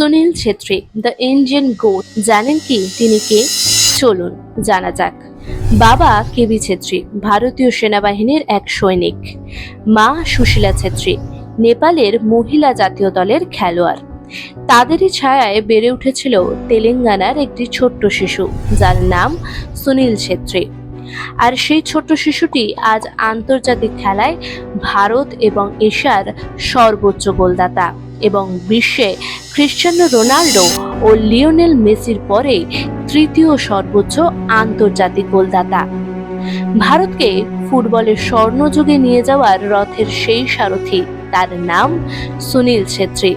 Sunil Chhetri, the Indian GOAT, জানেন কি? তিনি কে? চলুন, জানা যাক। বাবা কেবি ছেত্রী, ভারতীয় সেনাবাহিনীর এক সৈনিক। মা সুশীলা ছেত্রী, নেপালের মহিলা জাতীয় দলের খেলোয়াড়। তাদেরই ছায়ায় বেড়ে উঠেছিল তেলেঙ্গানার একটি ছোট্ট শিশু, যার নাম সুনীল ছেত্রী। আর সেই ছোট্ট শিশুটি আজ আন্তর্জাতিক খেলায় ভারত এবং এশিয়ার সর্বোচ্চ গোলদাতা। এবং বিশ্বে ক্রিশ্চিয়ানো রোনাল্ডো ও লিওনেল মেসির পরে তৃতীয় সর্বোচ্চ আন্তর্জাতিক গোলদাতা। ভারতকে ফুটবলের স্বর্ণযুগে নিয়ে যাওয়ার রথের সেই সারথি তার নাম সুনীল ছেত্রী।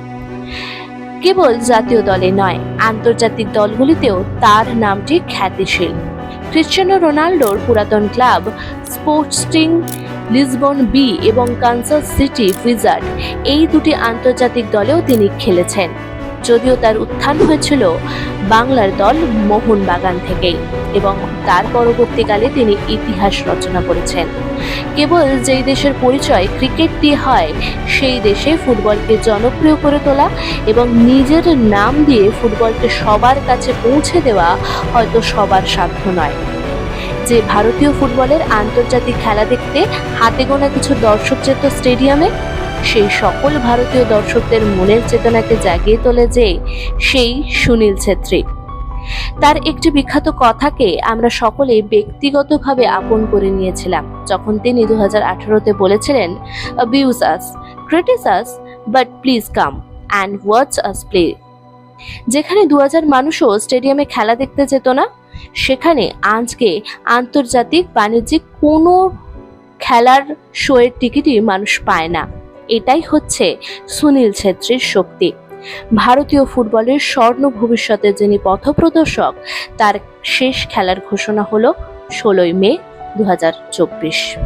কেবল জাতীয় দলে নয়, আন্তর্জাতিক দলগুলিতেও তার নামটি খ্যাতিশীল। ক্রিশ্চিয়ানো রোনাল্ডোর পুরাতন club sports Sporting Lisbon B এবং কানসাস সিটি উইজার্ড এই দুটি আন্তর্জাতিক দলেও তিনি খেলেছেন। যদিও তার উত্থান হয়েছিল বাংলার দল মোহনবাগান থেকেই এবং তার পরবর্তীকালে তিনি ইতিহাস রচনা করেছেন। কেবল যেই দেশের পরিচয় ক্রিকেট দিয়ে হয়, সেই দেশে ফুটবলকে জনপ্রিয় করে তোলা এবং নিজের নাম দিয়ে ফুটবলকে সবার কাছে পৌঁছে দেওয়া হয়তো সবার সাধ্য নয়। যে ভারতীয় ফুটবলের আন্তর্জাতিক খেলা দেখতে হাতে গোনা কিছু দর্শক যেত স্টেডিয়ামে, সেই সকল ভারতীয় দর্শকদের মনের চেতনাকে জাগিয়ে তোলে যে সেই সুনীল ছেত্রী। তার একটি বিখ্যাত কথাকে আমরা সকলে ব্যক্তিগতভাবে আপন করে নিয়েছিলাম, যখন তিনি দু হাজার আঠারোতে বলেছিলেন abuse us criticise us but please come and watch us play যেখানে দু হাজার মানুষও স্টেডিয়ামে খেলা দেখতে যেত না সেখানে আজকে আন্তর্জাতিক বাণিজ্যিক কোনো খেলার শোয়ের টিকিটই মানুষ পায় না। এটাই হচ্ছে সুনীল ছেত্রীর শক্তি। ভারতীয় ফুটবলের স্বর্ণ ভবিষ্যতে যিনি পথপ্রদর্শক, তার শেষ খেলার ঘোষণা হলো ষোলোই মে দু হাজার চব্বিশ।